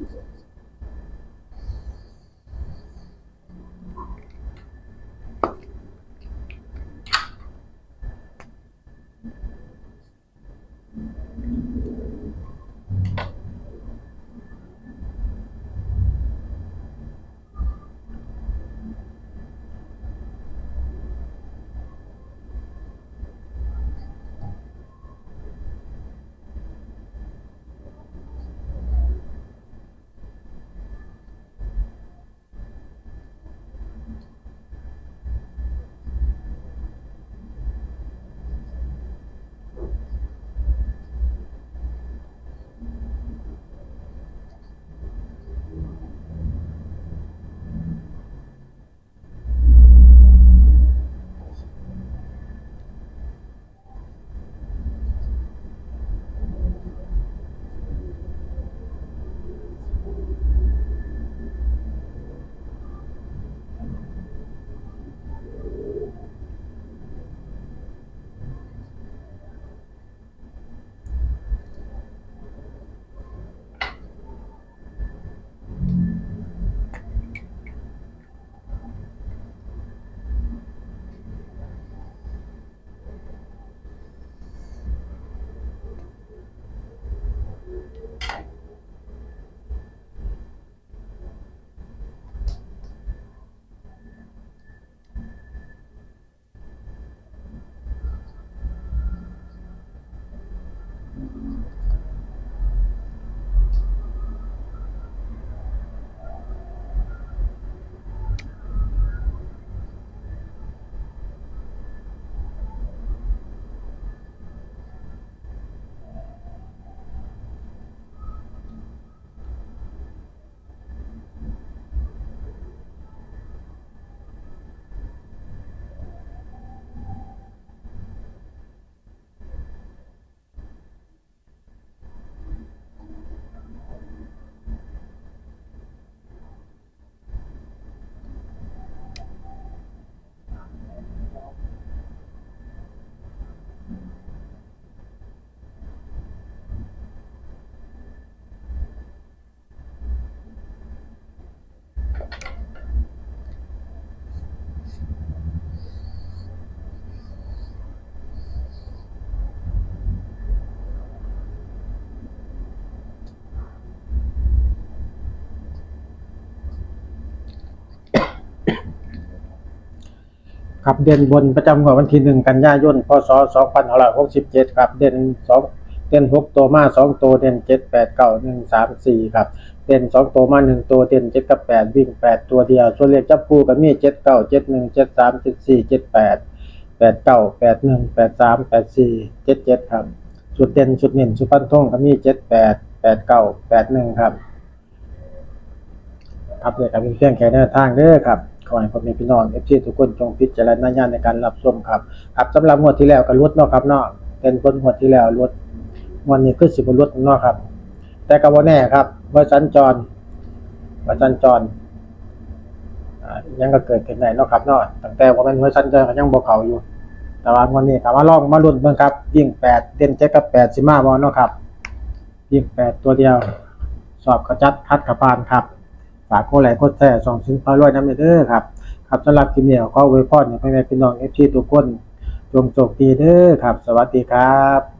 reasons. ครับเด่นบนประจำงวดวันที่หนึ่งกันยายนพศสองพันห้าร้อยหกสิบเจ็ดครับเด่นสองเด่นหกตัวมาสองตัวเด่นเจ็ดแปดเก้าหนึ่งสามสี่ครับเด่นสองตัวมาหนึ่งตัวเด่นเจ็ดกับแปดวิ่งแปดตัวเดียวส่วนเลขจับคู่ก็มีเจ็ดเก้าเจ็ดหนึ่งเจ็ดสามเจ็ดสี่เจ็ดแปดแปดเก้าแปดหนึ่งแปดสามแปดสี่เจ็ดเจ็ดครับชุดเด่นชุดเน้นชุดฟันธงก็มีเจ็ดแปดแปดเก้าแปดหนึ่งครับครับเลยครับเป็นเพียงแค่แนวทางเด้อครับ ขอให้พ่อแม่พี่น้องเอฟซีทุกคนจงพิจารณญาณในการรับชมครับครับสำหรับงวดที่แล้วก็ลดเนาะครับเนาะเป็นบนงวดที่แล้วลดงวันนี้คือสิบลดเนาะครับ แต่ก็บ่แน่ครับว่าสัญจรว่าสัญจรอ่ายังก็เกิดขึ้นได้เนาะครับเนาะตั้งแต่ว่ามันว่าสัญจรก็ยังบ่เข้าอยู่ แต่ว่างวันนี้ก็มาลองมาลุ้นเบิ่งครับยิ่งแปดเด่นเจ็ดกับแปดสิมาบ่เนาะครับยิ่งแปดตัวเดียว สอบกระจัดคัดกระพานครับ ฝากโคไลค์โคแท้สองชิ้นพารวยน้ำเด้อครับครับสำหรับคลิปนี้ก็ไว้พรให้พ่อแม่พี่น้องเอฟซีทุกคนจงโชคดีเด้อครับ สวัสดีครับ